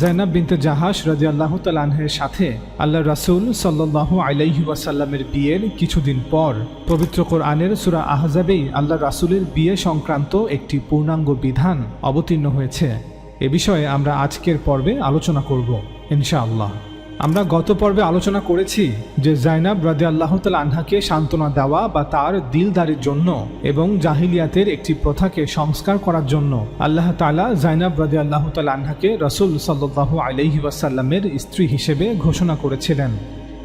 জাইনাব বিনতে জাহাস রাজি আল্লাহ তালাহের সাথে আল্লাহ রাসুল সাল্লাহ আলাইহি ওয়াসাল্লামের বিয়ের কিছুদিন পর পবিত্র কোরআনের সুরা আহজাবেই আল্লাহ রাসুলের বিয়ে সংক্রান্ত একটি পূর্ণাঙ্গ বিধান অবতীর্ণ হয়েছে। এ বিষয়ে আমরা আজকের পর্বে আলোচনা করব, ইনশাআল্লাহ। আমরা গত পর্বে আলোচনা করেছি যে জাইনাব রাজি আল্লাহ তাল আনহাকে সান্ত্বনা দেওয়া বা তার দিলদারির জন্য এবং জাহিলিয়াতের একটি প্রথাকে সংস্কার করার জন্য আল্লাহ তালা জাইনাব রাজি আল্লাহ তাল আনহাকে রসুল সাল্লাহ আলহি ওয়াসাল্লামের স্ত্রী হিসেবে ঘোষণা করেছিলেন।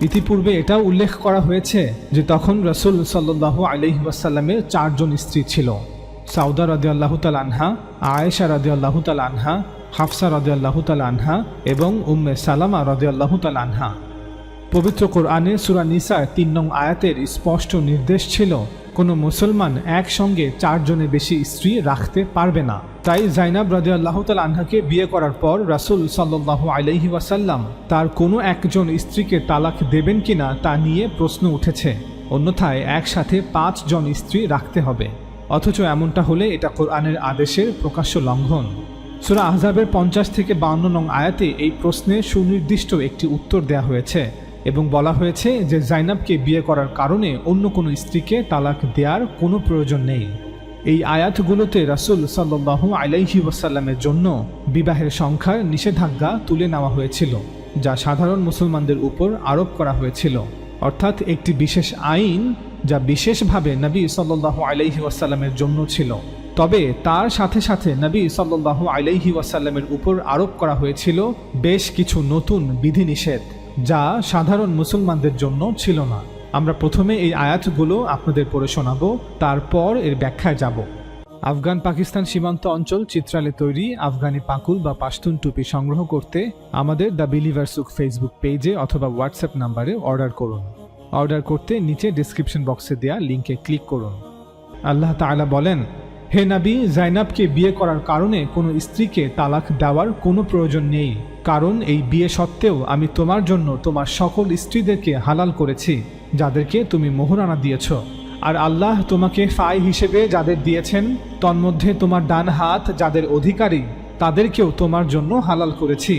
ইতিপূর্বে এটাও উল্লেখ করা হয়েছে যে তখন রসুল সাল্লাহ আলহি ওয়াসাল্লামের চারজন স্ত্রী ছিল। সাউদা রাজি আল্লাহ তাল আনহা, আয়েশা রাজি আল্লাহ তাল আনহা হাফসা রদে আল্লাহ তাল আনহা এবং উম্মে সালামা রদে আল্লাহ তাল আনহা। পবিত্র কোরআনে সুরা নিসার তিন নং আয়াতের স্পষ্ট নির্দেশ ছিল, কোনো মুসলমান একসঙ্গে চারজনের বেশি স্ত্রী রাখতে পারবে না। তাই জাইনাব রাজু আল্লাহ তাল আনহাকে বিয়ে করার পর রাসুল সাল্লাহ আলহি ওয়াসাল্লাম তার কোনো একজন স্ত্রীকে তালাক দেবেন কিনা তা নিয়ে প্রশ্ন উঠেছে। অন্যথায় একসাথে পাঁচজন স্ত্রী রাখতে হবে। অথচ এমনটা হলে এটা কোরআনের আদেশের প্রকাশ্য লঙ্ঘন। সুরা আহজাবের পঞ্চাশ থেকে বাউন্ন নং আয়াতে এই প্রশ্নে সুনির্দিষ্ট একটি উত্তর দেয়া হয়েছে এবং বলা হয়েছে যে জাইনাবকে বিয়ে করার কারণে অন্য কোনো স্ত্রীকে তালাক দেওয়ার কোনো প্রয়োজন নেই। এই আয়াতগুলোতে রাসুল সাল্লাহ আলাইহি ওয়াসাল্লামের জন্য বিবাহের সংখ্যার নিষেধাজ্ঞা তুলে নেওয়া হয়েছিল, যা সাধারণ মুসলমানদের উপর আরোপ করা হয়েছিল। অর্থাৎ একটি বিশেষ আইন যা বিশেষভাবে নবী সাল্লাহ আলাইহি ওয়াসাল্লামের জন্য ছিল। তবে তার সাথে সাথে নবী সাল্লাহ আলাইহি ওয়াসাল্লামের উপর আরোপ করা হয়েছিল, বেশ কিছু নতুন বিধিনিষেধ, যা সাধারণ মুসলমানদের জন্য ছিল না। আমরা প্রথমে এই আয়াতগুলো আপনাদের পড়ে শোনাব, তারপর এর ব্যাখ্যায় যাব। আফগান পাকিস্তান সীমান্ত অঞ্চল চিত্রালে তৈরি আফগানি পাকুল বা পাশতুন টুপি সংগ্রহ করতে আমাদের দ্য বিলিভার্সুক ফেসবুক পেজে অথবা হোয়াটসঅ্যাপ নাম্বারে অর্ডার করুন। অর্ডার করতে নিচে ডিসক্রিপশন বক্সে দেওয়া লিঙ্কে ক্লিক করুন। আল্লাহ তাআলা বলেন হে নাবি, জাইনাবকে বিয়ে করার কারণে কোনো স্ত্রীকে তালাক দেওয়ার কোনো প্রয়োজন নেই। কারণ এই বিয়ে সত্ত্বেও আমি তোমার জন্য তোমার সকল স্ত্রীদেরকে হালাল করেছি, যাদেরকে তুমি মোহরানা দিয়েছ। আর আল্লাহ তোমাকে ফাই হিসেবে যাদের দিয়েছেন, তন্মধ্যে তোমার ডান হাত যাদের অধিকারী, তাদেরকেও তোমার জন্য হালাল করেছি।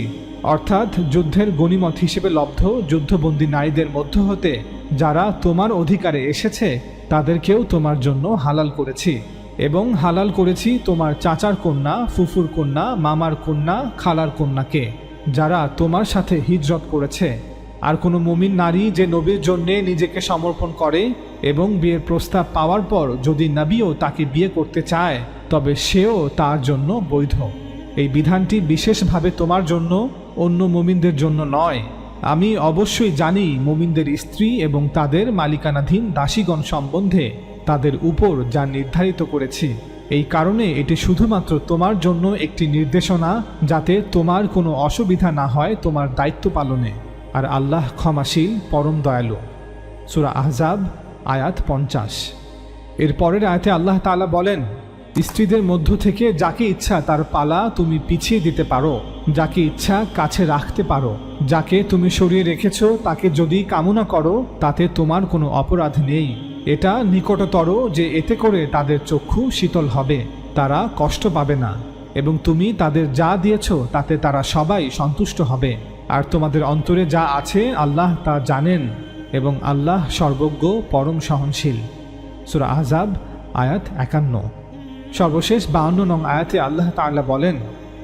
অর্থাৎ যুদ্ধের গণিমত হিসেবে লব্ধ যুদ্ধবন্দী নারীদের মধ্য হতে যারা তোমার অধিকারে এসেছে, তাদেরকেও তোমার জন্য হালাল করেছি। এবং হালাল করেছি তোমার চাচার কন্যা, ফুফুর কন্যা, মামার কন্যা, খালার কন্যাকে যারা তোমার সাথে হিজরত করেছে। আর কোনো মুমিন নারী যে নবীর জন্যে নিজেকে সমর্পণ করে এবং বিয়ের প্রস্তাব পাওয়ার পর যদি নবীও তাকে বিয়ে করতে চায়, তবে সেও তার জন্য বৈধ। এই বিধানটি বিশেষভাবে তোমার জন্য অন্য মুমিনদের জন্য নয়। আমি অবশ্যই জানি মুমিনদের স্ত্রী এবং তাদের মালিকানাধীন দাসীগণ সম্বন্ধে তাদের উপর যা নির্ধারিত করেছি। এই কারণে এটি শুধুমাত্র তোমার জন্য একটি নির্দেশনা, যাতে তোমার কোনো অসুবিধা না হয় তোমার দায়িত্ব পালনে। আর আল্লাহ ক্ষমাশীল, পরম দয়ালু। সুরা আহজাব, আয়াত পঞ্চাশ। এর পরের আয়াতে আল্লাহ তাআলা বলেন, স্ত্রীদের মধ্য থেকে যাকে ইচ্ছা তার পালা তুমি পিছিয়ে দিতে পারো, যাকে ইচ্ছা কাছে রাখতে পারো, যাকে তুমি সরিয়ে রেখেছ তাকে যদি কামনা করো, তাতে তোমার কোনো অপরাধ নেই। এটা নিকটতর যে এতে করে তাদের চক্ষু শীতল হবে, তারা কষ্ট পাবে না। এবং তুমি তাদের যা দিয়েছ, তাতে তারা সবাই সন্তুষ্ট হবে। আর তোমাদের অন্তরে যা আছে, আল্লাহ তা জানেন এবং আল্লাহ সর্বজ্ঞ পরম সহনশীল। সুরা আহজাব আয়াত একান্ন। সর্বশেষ বাউন্ন নং আয়াতে আল্লাহ তাআলা বলেন,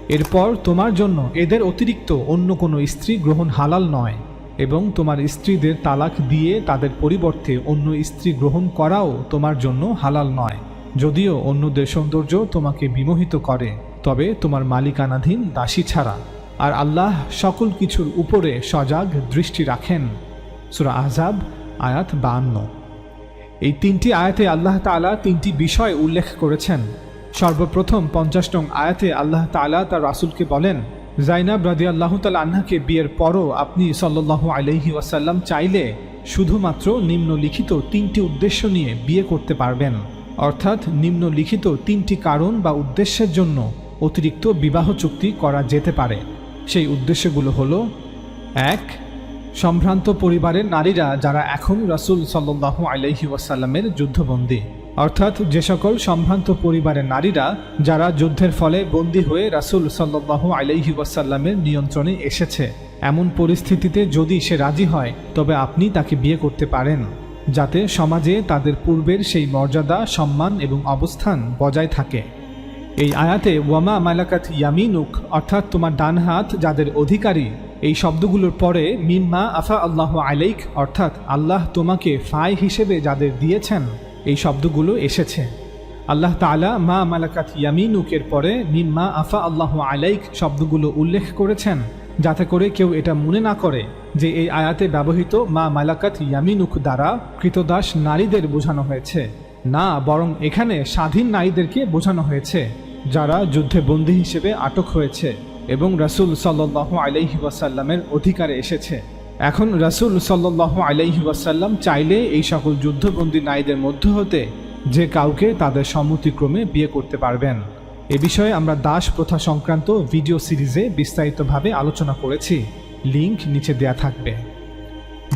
এরপর তোমার জন্য এদের অতিরিক্ত অন্য কোনো স্ত্রী গ্রহণ হালাল নয়। এবং তোমার স্ত্রীদের তালাক দিয়ে তাদের পরিবর্তে অন্য স্ত্রী গ্রহণ করাও তোমার জন্য হালাল নয়। যদিও অন্যদের সৌন্দর্য তোমাকে বিমোহিত করে, তবে তোমার মালিকানাধীন দাসী ছাড়া। আর আল্লাহ সকল কিছুর উপরে সজাগ দৃষ্টি রাখেন। সুরা আহজাব আয়াত বাহান্ন এই তিনটি আয়াতে আল্লাহ তাআলা তিনটি বিষয় উল্লেখ করেছেন। সর্বপ্রথম পঞ্চাশ নং আয়াতে আল্লাহ তাআলা তার রাসূলকে বলেন জাইনাব রাদি আল্লাহ তাল আন্নাকে বিয়ের পরও আপনি সাল্লাহ আলহি ওয়াসাল্লাম চাইলে শুধুমাত্র নিম্নলিখিত তিনটি উদ্দেশ্য নিয়ে বিয়ে করতে পারবেন। অর্থাৎ নিম্নলিখিত তিনটি কারণ বা উদ্দেশ্যের জন্য অতিরিক্ত বিবাহ চুক্তি করা যেতে পারে। সেই উদ্দেশ্যগুলো হলো, এক, সম্ভ্রান্ত পরিবারের নারীরা যারা এখন রাসূল সাল্লাহ আলহি ওয়াসাল্লামের যুদ্ধবন্দী। অর্থাৎ যে সকল সম্ভ্রান্ত পরিবারের নারীরা, যারা যুদ্ধের ফলে বন্দী হয়ে রাসুল সাল্লাহ আলাইহি ওয়াসাল্লামের নিয়ন্ত্রণে এসেছে, এমন পরিস্থিতিতে যদি সে রাজি হয়, তবে আপনি তাকে বিয়ে করতে পারেন, যাতে সমাজে তাদের পূর্বের সেই মর্যাদা, সম্মান এবং অবস্থান বজায় থাকে। এই আয়াতে, ওয়ামা মালাকাত ইয়ামিনুক অর্থাৎ তোমার ডান হাত যাদের অধিকারী, এই শব্দগুলোর পরে, মিম্মা আফা আল্লাহ আলাইক অর্থাৎ আল্লাহ তোমাকে ফাই হিসেবে যাদের দিয়েছেন এই শব্দগুলো এসেছে। আল্লাহ তালা মা মালাকাত ইয়ামিনুকের পরে মিম্মা আফা আল্লাহ আলাইক শব্দগুলো উল্লেখ করেছেন, যাতে করে কেউ এটা মনে না করে যে এই আয়াতে ব্যবহৃত মা মালাকাত ইয়ামিনুক দ্বারা কৃতদাস নারীদের বোঝানো হয়েছে, না বরং এখানে স্বাধীন নারীদেরকে বোঝানো হয়েছে, যারা যুদ্ধে বন্দী হিসেবে আটক হয়েছে এবং রাসুল সাল্লাহ আলাইহি ওয়াসাল্লামের অধিকারে এসেছে। এখন রাসুল সাল্লাহ আলাইহি ওয়াসাল্লাম চাইলে এই সকল যুদ্ধবন্দী নারীদের মধ্য হতে যে কাউকে তাদের সম্মতিক্রমে বিয়ে করতে পারবেন। এ বিষয়ে আমরা দাস প্রথা সংক্রান্ত ভিডিও সিরিজে বিস্তারিতভাবে আলোচনা করেছি। লিংক নিচে দেয়া থাকবে।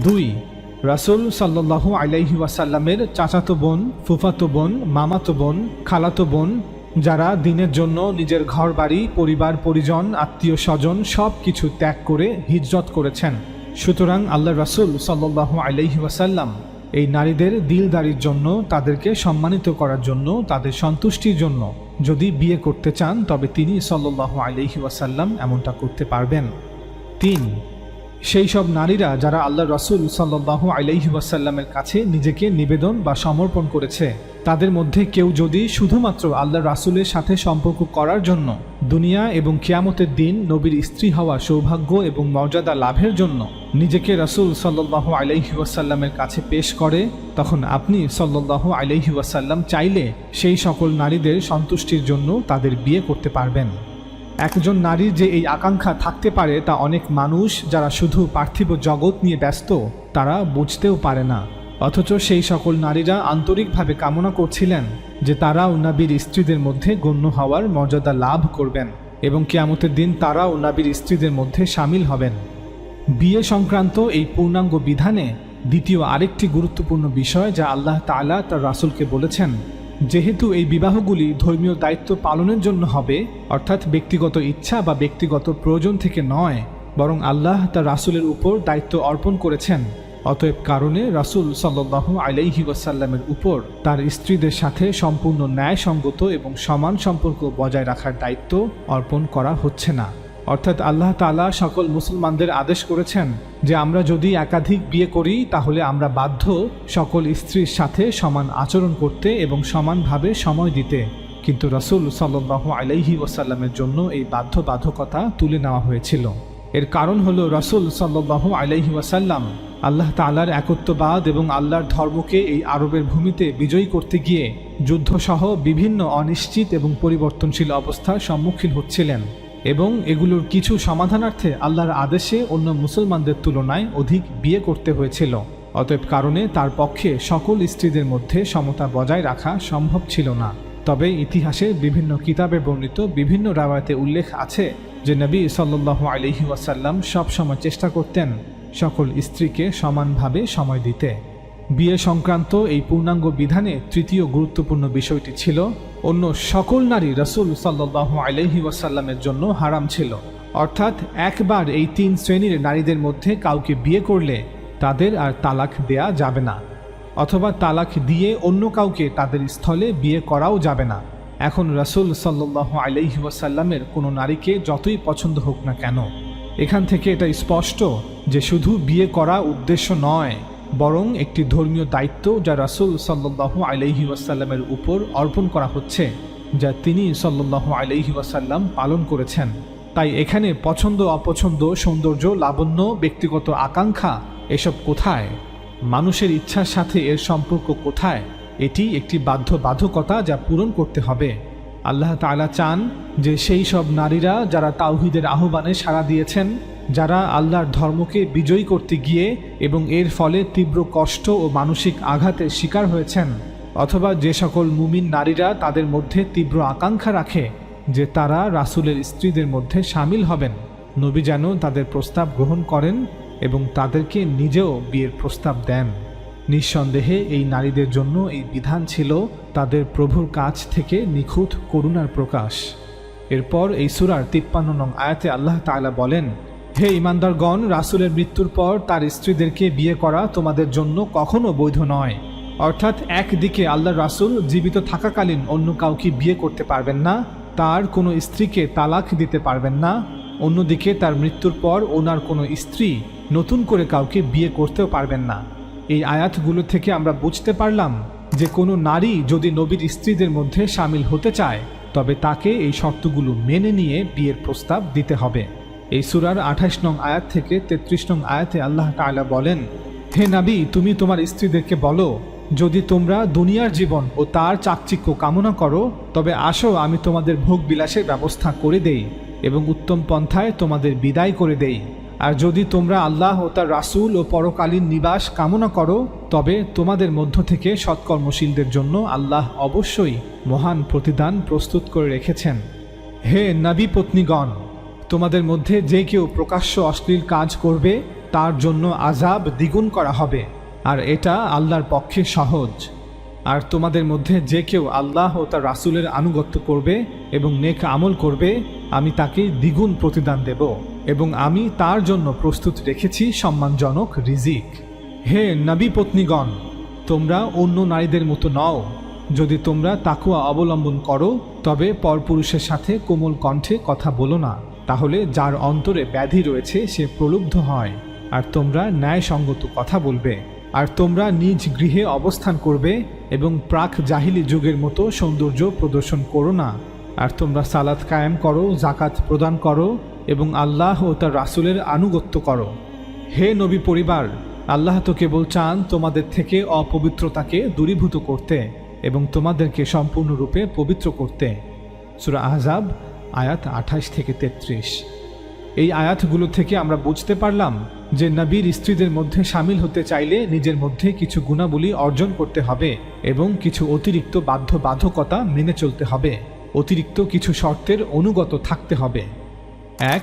দুই, রাসুল সাল্লাহ আলাইহি ওয়াসাল্লামের চাচাতো বোন, ফুফাতো বোন, মামাতো বোন, খালাতো বোন, যারা দিনের জন্য নিজের ঘর বাড়ি পরিবার, পরিজন আত্মীয় স্বজন সব কিছু ত্যাগ করে হিজরত করেছেন। সুতরাং আল্লাহ রাসুল সাল্লাহ আলহি ওয়াসাল্লাম এই নারীদের দিলদারির জন্য, তাদেরকে সম্মানিত করার জন্য, তাদের সন্তুষ্টির জন্য যদি বিয়ে করতে চান, তবে তিনি সাল্লাহ আলহি ওয়াসাল্লাম এমনটা করতে পারবেন। তিন সেই সব নারীরা যারা আল্লাহ রসুল সাল্লাহ আলাইহি ওয়াসাল্লামের কাছে নিজেকে নিবেদন বা সমর্পণ করেছে, তাদের মধ্যে কেউ যদি শুধুমাত্র আল্লাহ রাসুলের সাথে সম্পর্ক করার জন্য, দুনিয়া এবং কিয়ামতের দিন নবীর স্ত্রী হওয়া সৌভাগ্য এবং মর্যাদা লাভের জন্য নিজেকে রাসুল সাল্লাহ আলাইহি ওয়াসাল্লামের কাছে পেশ করে, তখন আপনি সাল্লাহ আলাইহি ওয়াসাল্লাম চাইলে সেই সকল নারীদের সন্তুষ্টির জন্য তাদের বিয়ে করতে পারবেন। একজন নারীর যে এই আকাঙ্ক্ষা থাকতে পারে তা অনেক মানুষ যারা শুধু পার্থিব জগৎ নিয়ে ব্যস্ত, তারা বুঝতেও পারে না। অথচ সেই সকল নারীরা আন্তরিকভাবে কামনা করছিলেন যে তারাও নাবির স্ত্রীদের মধ্যে গণ্য হওয়ার মর্যাদা লাভ করবেন এবং কেয়ামতের দিন তারাও নাবির স্ত্রীদের মধ্যে সামিল হবেন। বিয়ে সংক্রান্ত এই পূর্ণাঙ্গ বিধানে দ্বিতীয় আরেকটি গুরুত্বপূর্ণ বিষয় যা আল্লাহ তাআলা তার রাসুলকে বলেছেন যেহেতু এই বিবাহগুলি ধর্মীয় দায়িত্ব পালনের জন্য হবে, অর্থাৎ ব্যক্তিগত ইচ্ছা বা ব্যক্তিগত প্রয়োজন থেকে নয়, বরং আল্লাহ তার রাসূলের উপর দায়িত্ব অর্পণ করেছেন। অতএব কারণে রাসূল সাল্লাহ আলাইহি ওয়াসাল্লামের উপর তার স্ত্রীদের সাথে সম্পূর্ণ ন্যায়সঙ্গত এবং সমান সম্পর্ক বজায় রাখার দায়িত্ব অর্পণ করা হচ্ছে না। অর্থাৎ আল্লাহ তালা সকল মুসলমানদের আদেশ করেছেন যে আমরা যদি একাধিক বিয়ে করি, তাহলে আমরা বাধ্য সকল স্ত্রীর সাথে সমান আচরণ করতে এবং সমানভাবে সময় দিতে। কিন্তু রসুল সাল্লাহ আলাইহি ওসাল্লামের জন্য এই বাধ্যবাধকতা তুলে নেওয়া হয়েছিল। এর কারণ হলো রসুল সাল্লাহ আলাইহি ওয়াসাল্লাম আল্লাহ তালার একত্ববাদ এবং আল্লাহর ধর্মকে এই আরবের ভূমিতে বিজয়ী করতে গিয়ে যুদ্ধসহ বিভিন্ন অনিশ্চিত এবং পরিবর্তনশীল অবস্থার সম্মুখীন হচ্ছিলেন। এবং এগুলোর কিছু সমাধানার্থে আল্লাহর আদেশে অন্য মুসলমানদের তুলনায় অধিক বিয়ে করতে হয়েছিল। অতএব কারণে তার পক্ষে সকল স্ত্রীদের মধ্যে সমতা বজায় রাখা সম্ভব ছিল না। তবে ইতিহাসে বিভিন্ন কিতাবে বর্ণিত বিভিন্ন রাওয়ায়তে উল্লেখ আছে যে নবী সাল্লাহ আলহি ওয়াসাল্লাম সবসময় চেষ্টা করতেন সকল স্ত্রীকে সমানভাবে সময় দিতে। বিয়ে সংক্রান্ত এই পূর্ণাঙ্গ বিধানে তৃতীয় গুরুত্বপূর্ণ বিষয়টি ছিল অন্য সকল নারী রসুল সাল্লাহ আলহি ওয়াসাল্লামের জন্য হারাম ছিল। অর্থাৎ একবার এই তিন শ্রেণির নারীদের মধ্যে কাউকে বিয়ে করলে তাদের আর তালাক দেয়া যাবে না, অথবা তালাক দিয়ে অন্য কাউকে তাদের স্থলে বিয়ে করাও যাবে না। এখন রসুল সাল্লাহ আলহি ওয়াসাল্লামের কোনো নারীকে যতই পছন্দ হোক না কেন, এখান থেকে এটা স্পষ্ট যে শুধু বিয়ে করা উদ্দেশ্য নয়। বরং একটি ধর্মীয় দায়িত্ব যা রাসুল সাল্লাহ আলহি ওয়াসাল্লামের উপর অর্পণ করা হচ্ছে, যা তিনি সাল্লাহ আলহি ওয়াসাল্লাম পালন করেছেন। তাই এখানে পছন্দ, অপছন্দ, সৌন্দর্য, লাবণ্য, ব্যক্তিগত আকাঙ্ক্ষা, এসব কোথায়? মানুষের ইচ্ছার সাথে এর সম্পর্ক কোথায়? এটি একটি বাধ্য বাধকতা যা পূরণ করতে হবে। আল্লাহ তালা চান যে সেই সব নারীরা যারা তাওহিদের আহ্বানে সাড়া দিয়েছেন যারা আল্লাহর ধর্মকে বিজয়ী করতে গিয়ে এবং এর ফলে তীব্র কষ্ট ও মানসিক আঘাতের শিকার হয়েছেন, অথবা যে সকল মুমিন নারীরা তাদের মধ্যে তীব্র আকাঙ্ক্ষা রাখে যে তারা রাসুলের স্ত্রীদের মধ্যে সামিল হবেন। নবী যেন তাদের প্রস্তাব গ্রহণ করেন এবং তাদেরকে নিজেও বিয়ের প্রস্তাব দেন। নিঃসন্দেহে এই নারীদের জন্য এই বিধান ছিল তাদের প্রভুর কাছ থেকে নিখুঁত করুণার প্রকাশ। এরপর এই সুরার তিপ্পান্ন নং আয়াতে আল্লাহ তাআলা বলেন হে ইমানদারগণ, রাসূলের মৃত্যুর পর তার স্ত্রীদেরকে বিয়ে করা তোমাদের জন্য কখনো বৈধ নয়। অর্থাৎ একদিকে আল্লাহ রাসূল জীবিত থাকাকালীন অন্য কাউকে বিয়ে করতে পারবেন না, তার কোনো স্ত্রীকে তালাক দিতে পারবেন না। অন্যদিকে তার মৃত্যুর পর ওনার কোনো স্ত্রী নতুন করে কাউকে বিয়ে করতেও পারবেন না। এই আয়াতগুলো থেকে আমরা বুঝতে পারলাম যে কোনো নারী যদি নবীর স্ত্রীদের মধ্যে সামিল হতে চায়, তবে তাকে এই শর্তগুলো মেনে নিয়ে বিয়ের প্রস্তাব দিতে হবে। এই সুরার আঠাশ নং আয়াত থেকে তেত্রিশ নং আয়াতে আল্লাহ তাআলা বলেন, হে নাবি, তুমি তোমার স্ত্রীদেরকে বলো, যদি তোমরা দুনিয়ার জীবন ও তার চাকচিক্য কামনা করো, তবে আসো, আমি তোমাদের ভোগ বিলাসের ব্যবস্থা করে দেই এবং উত্তম পন্থায় তোমাদের বিদায় করে দেই। আর যদি তোমরা আল্লাহ ও তার রাসূল ও পরকালীন নিবাস কামনা করো, তবে তোমাদের মধ্য থেকে সৎকর্মশীলদের জন্য আল্লাহ অবশ্যই মহান প্রতিদান প্রস্তুত করে রেখেছেন। হে নবী পত্নীগণ তোমাদের মধ্যে যে কেউ প্রকাশ্য অশ্লীল কাজ করবে, তার জন্য আজাব দ্বিগুণ করা হবে। আর এটা আল্লাহর পক্ষে সহজ। আর তোমাদের মধ্যে যে কেউ আল্লাহ ও তার রাসূলের আনুগত্য করবে এবং নেক আমল করবে, আমি তাকে দ্বিগুণ প্রতিদান দেব এবং আমি তার জন্য প্রস্তুত রেখেছি সম্মানজনক রিজিক। হে নবী পত্নীগণ তোমরা অন্য নারীদের মতো নও। যদি তোমরা তাকুয়া অবলম্বন করো, তবে পরপুরুষের সাথে কোমল কণ্ঠে কথা বলো না। তাহলে যার অন্তরে ব্যাধি রয়েছে, সে প্রলুব্ধ হয়। আর তোমরা ন্যায়সঙ্গত কথা বলবে। আর তোমরা নিজ গৃহে অবস্থান করবে এবং প্রাক জাহিলি যুগের মতো সৌন্দর্য প্রদর্শন করো না। আর তোমরা সালাত কায়েম করো জাকাত প্রদান করো এবং আল্লাহ ও তার রাসূলের আনুগত্য করো। হে নবী পরিবার, আল্লাহ তো কেবল চান তোমাদের থেকে অপবিত্রতাকে দূরীভূত করতে এবং তোমাদেরকে সম্পূর্ণরূপে পবিত্র করতে। সুরা আহজাব আয়াত আঠাশ থেকে তেত্রিশ। এই আয়াতগুলো থেকে আমরা বুঝতে পারলাম যে নবীর স্ত্রীদের মধ্যে সামিল হতে চাইলে নিজের মধ্যে কিছু গুণাবলী অর্জন করতে হবে এবং কিছু অতিরিক্ত বাধ্যবাধকতা মেনে চলতে হবে। অতিরিক্ত কিছু শর্তের অনুগত থাকতে হবে। এক,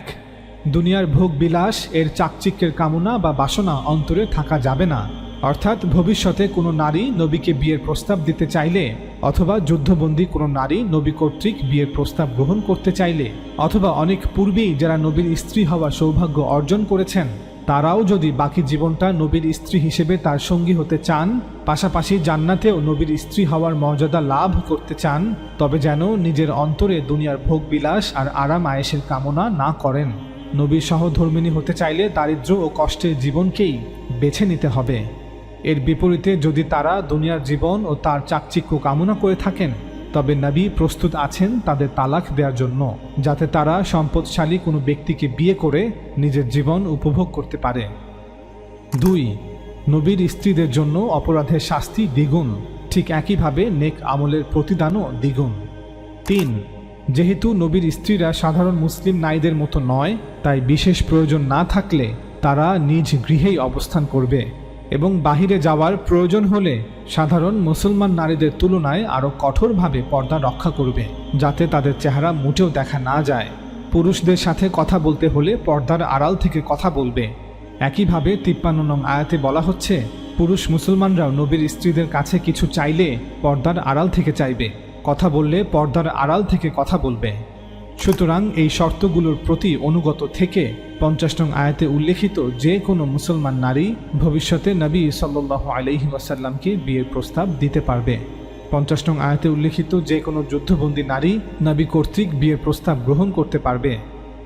দুনিয়ার ভোগ বিলাস এর চাকচিক্যের কামনা বা বাসনা অন্তরে থাকা যাবে না। অর্থাৎ ভবিষ্যতে কোনো নারী নবীকে বিয়ের প্রস্তাব দিতে চাইলে, অথবা যুদ্ধবন্দী কোনো নারী নবী কর্তৃক বিয়ের প্রস্তাব গ্রহণ করতে চাইলে, অথবা অনেক পূর্বেই যারা নবীর স্ত্রী হওয়ার সৌভাগ্য অর্জন করেছেন, তারাও যদি বাকি জীবনটা নবীর স্ত্রী হিসেবে তার সঙ্গী হতে চান, পাশাপাশি জান্নাতেও নবীর স্ত্রী হওয়ার মর্যাদা লাভ করতে চান, তবে যেন নিজের অন্তরে দুনিয়ার ভোগবিলাস আর আরাম আয়েসের কামনা না করেন। নবীর সহধর্মিনী হতে চাইলে দারিদ্র্য ও কষ্টের জীবনকেই বেছে নিতে হবে। এর বিপরীতে যদি তারা দুনিয়ার জীবন ও তার চাকচিক্য কামনা করে থাকেন, তবে নবী প্রস্তুত আছেন তাদের তালাক দেওয়ার জন্য, যাতে তারা সম্পদশালী কোনো ব্যক্তিকে বিয়ে করে নিজের জীবন উপভোগ করতে পারে। দুই, নবীর স্ত্রীদের জন্য অপরাধের শাস্তি দ্বিগুণ, ঠিক একইভাবে নেক আমলের প্রতিদানও দ্বিগুণ। তিন, যেহেতু নবীর স্ত্রীরা সাধারণ মুসলিম নারীদের মতো নয়, তাই বিশেষ প্রয়োজন না থাকলে তারা নিজ গৃহেই অবস্থান করবে। এবং বাহিরে যাওয়ার প্রয়োজন হলে সাধারণ মুসলমান নারীদের তুলনায় আরও কঠোরভাবে পর্দা রক্ষা করবে, যাতে তাদের চেহারা মোটেও দেখা না যায়। পুরুষদের সাথে কথা বলতে হলে পর্দার আড়াল থেকে কথা বলবে। একইভাবে তিপ্পান্ন নং আয়াতে বলা হচ্ছে, পুরুষ মুসলমানরাও নবীর স্ত্রীদের কাছে কিছু চাইলে পর্দার আড়াল থেকে চাইবে। কথা বললে পর্দার আড়াল থেকে কথা বলবে। সুতরাং এই শর্তগুলোর প্রতি অনুগত থেকে পঞ্চাশ নং আয়াতে উল্লেখিত যে কোনো মুসলমান নারী ভবিষ্যতে নবী সাল্লাহ আলহি ওয়াসাল্লামকে বিয়ের প্রস্তাব দিতে পারবে। পঞ্চাশ নং আয়াতে উল্লেখিত যে কোনো যুদ্ধবন্দী নারী নবী কর্তৃক বিয়ের প্রস্তাব গ্রহণ করতে পারবে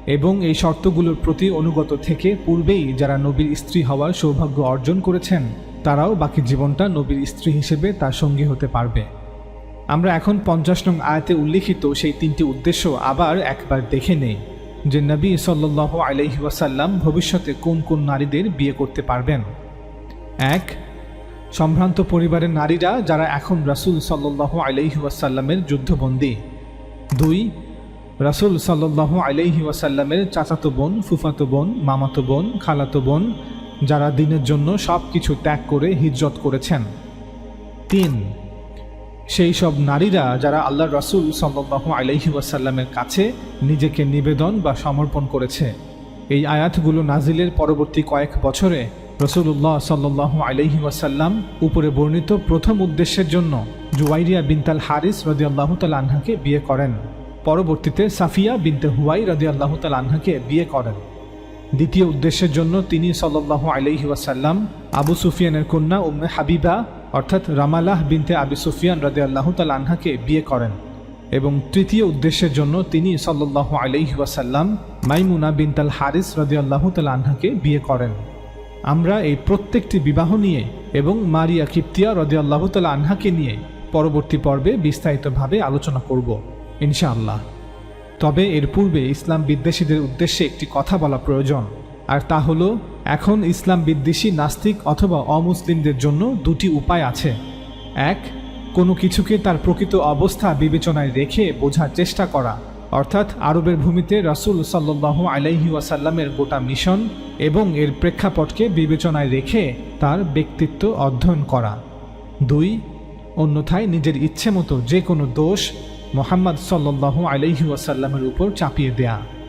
এবং এই শর্তগুলোর প্রতি অনুগত থেকে পূর্বেই যারা নবীর স্ত্রী হওয়ার সৌভাগ্য অর্জন করেছেন, তারাও বাকি জীবনটা নবীর স্ত্রী হিসেবে তার সঙ্গী হতে পারবে। আমরা এখন পঞ্চাশ নং আয়াতে উল্লিখিত সেই তিনটি উদ্দেশ্য আবার একবার দেখে নেই যে নবী সাল্লাহ আলহি ওয়াসাল্লাম ভবিষ্যতে কোন কোন নারীদের বিয়ে করতে পারবেন? এক, সম্ভ্রান্ত পরিবারের নারীরা যারা এখন রাসুল সাল্লাহ আলহি ওয়াসাল্লামের যুদ্ধবন্দী। দুই, রাসুল সাল্লাহ আলহি ওয়াসাল্লামের চাচাতো বোন, ফুফাতো বোন, মামাতো বোন, খালাতো বোন, যারা দিনের জন্য সব কিছু ত্যাগ করে হিজরত করেছেন। তিন সেই সব নারীরা যারা আল্লাহ রসুল সাল্লাহ আলহি ওয়াসাল্লামের কাছে নিজেকে নিবেদন বা সমর্পণ করেছে। এই আয়াতগুলো নাজিলের পরবর্তী কয়েক বছরে রসুল্লাহ সাল্লাহ আলহি ওয়াসাল্লাম উপরে বর্ণিত প্রথম উদ্দেশ্যের জন্য জুয়াইরিয়া বিনতাল হারিস রদি আল্লাহ আনহাকে বিয়ে করেন। পরবর্তীতে সাফিয়া বিনতে হুয়াই রদি আল্লাহ আনহাকে বিয়ে করেন। দ্বিতীয় উদ্দেশ্যের জন্য তিনি সাল্লাহ আলহি ওয়াসাল্লাম আবু সুফিয়ানের কন্যা উম্মে হাবিবা অর্থাৎ রামালাহ বিনতে আবি সুফিয়ান রদি আল্লাহ আনহাকে বিয়ে করেন এবং তৃতীয় উদ্দেশ্যের জন্য তিনি সাল্লাহ আলহি ওয়াসাল্লাম মাইমুনা বিনতাল হারিস রদি আল্লাহ বিয়ে করেন। আমরা এই প্রত্যেকটি বিবাহ নিয়ে এবং মারিয়া কিপ্তিয়া রদি আল্লাহ তাল আনহাকে নিয়ে পরবর্তী পর্বে বিস্তারিতভাবে আলোচনা করব, ইনশাআল্লাহ। তবে এর পূর্বে ইসলাম বিদ্বেষীদের উদ্দেশ্যে একটি কথা বলা প্রয়োজন, আর তা হলো এখন ইসলাম বিদ্বেষী, নাস্তিক অথবা অমুসলিমদের জন্য দুটি উপায় আছে। এক, কোনো কিছুকে তার প্রকৃত অবস্থা বিবেচনায় রেখে বোঝার চেষ্টা করা, অর্থাৎ আরবের ভূমিতে রাসুল সাল্লাহ আলাইহি ওয়াসাল্লামের গোটা মিশন এবং এর প্রেক্ষাপটকে বিবেচনায় রেখে তার ব্যক্তিত্ব অধ্যয়ন করা। দুই, অন্যথায় নিজের ইচ্ছে মতো যে কোনো দোষ মোহাম্মদ সাল্লাহ আলাইহি ওয়াসাল্লামের উপর চাপিয়ে দেয়া।